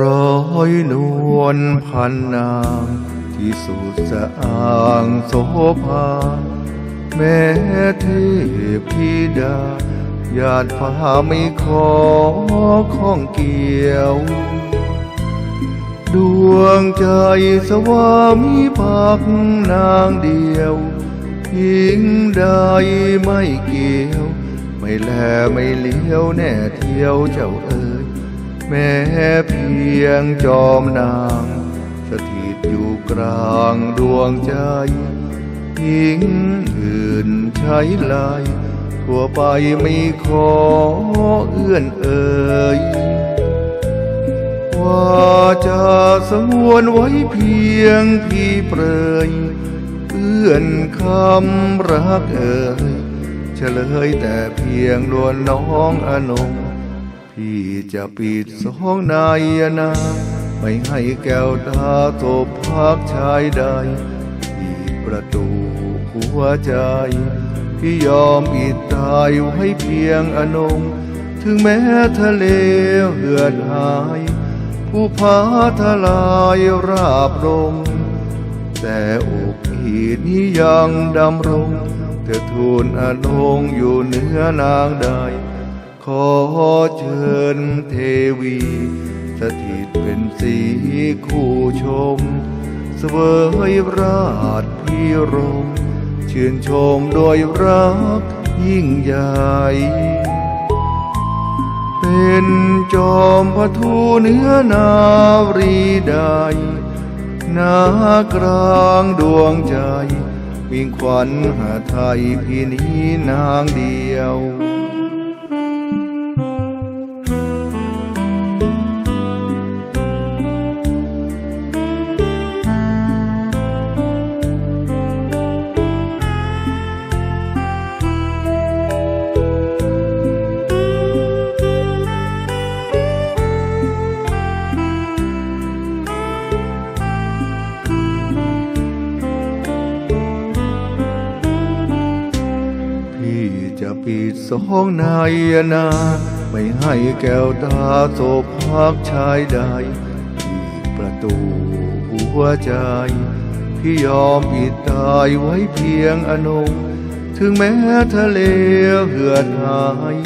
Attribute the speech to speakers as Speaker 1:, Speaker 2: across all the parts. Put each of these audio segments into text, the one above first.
Speaker 1: ร้อยนวลพันนางที่สุดสะอางโสภา แม้เทพธิดาญาติฟ้าไม่ขอข้องเกี่ยว ดวงใจสวามีพักนางเดียวหญิงใดไม่เกี่ยว ไม่แลไม่เลี้ยวแน่เที่ยวเจ้าเอ๋ย แม้เพียงจอมนางสถิตอยู่กลางดวงใจหญิงอื่นใช้ลายทั่วไปไม่ขอเอื้อนเอ่ยว่าจะสงวนไว้เพียงพี่เปรยเอื้อนคำรักเอ่ยเฉลยแต่เพียงลวนน้องอนง พี่จะปิดสองนายนา ไม่ให้แก้วตาตบพักชายใดปิดประตูหัวใจพี่ยอมปิดตายไว้เพียงอนง ถึงแม้ทะเลเหือดหาย ผู้พาทลายราบลงแต่อกพี่นี้ยังดำรงเธอทูลอนงอยู่เหนือนางใด ขอเชิญเทวี สถิตเป็นสีคู่ชม เสวยราชพิรมชื่นชมโดยรักยิ่งใหญ่ เป็นจอมพระทูเนื้อนารีใดนากลางดวงใจมิ่งขวัญหาไทยพี่นี้นางเดียว พี่จะปิดสองนายนา ไม่ให้แก้วตาโศกพักชายใดที่ประตูหัวใจ พี่ยอมปิดตายไว้เพียงอนง ถึงแม้ทะเลเหือดหาย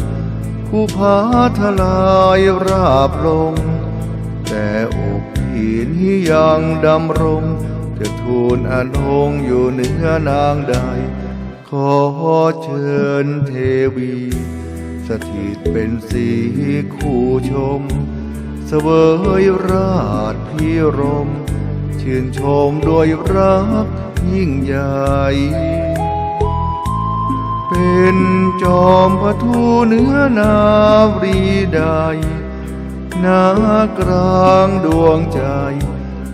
Speaker 1: ผู้พาทลายราบลง แต่อกพี่นี้ยังดำรง จะทูลอนงอยู่เหนือนางใด ขอเชิญเทวี สถิตเป็นสีคู่ชม เสวยราชพิรม ชื่นชมด้วยรักยิ่งใหญ่ เป็นจอมพระทูเนื้อนาบรีใดนากลางดวงใจ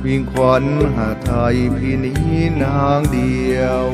Speaker 1: วิ่งขวัญหาไทยพี่นี้นางเดียว